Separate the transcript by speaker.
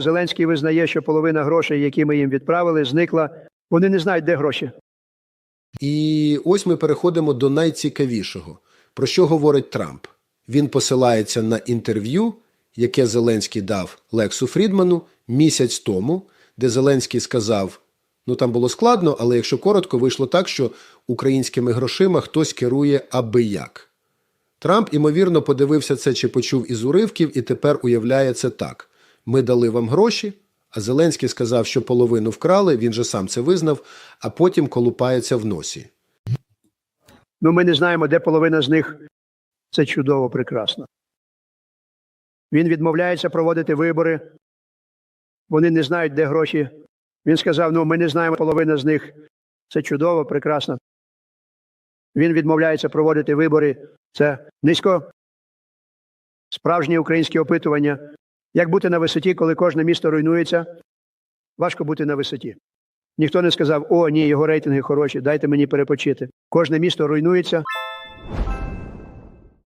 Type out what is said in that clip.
Speaker 1: Зеленський визнає, що половина грошей, які ми їм відправили, зникла. Вони не знають, де гроші.
Speaker 2: І ось ми переходимо до найцікавішого. Про що говорить Трамп? Він посилається на інтерв'ю, яке Зеленський дав Лексу Фрідману місяць тому, де Зеленський сказав: ну там було складно, але якщо коротко, вийшло так, що українськими грошима хтось керує аби як. Трамп, імовірно, подивився це чи почув із уривків, і тепер уявляє це так: ми дали вам гроші, а Зеленський сказав, що половину вкрали, він же сам це визнав, а потім колупається в носі.
Speaker 1: Ну, ми не знаємо, де половина з них. Це чудово, прекрасно. Він відмовляється проводити вибори. Вони не знають, де гроші. Він сказав: ну, ми не знаємо половина з них. Це чудово, прекрасно. Він відмовляється проводити вибори. Це низько. Справжнє українське опитування. Як бути на висоті, коли кожне місто руйнується? Важко бути на висоті. Ніхто не сказав, о, ні, його рейтинги хороші, дайте мені перепочити. Кожне місто руйнується,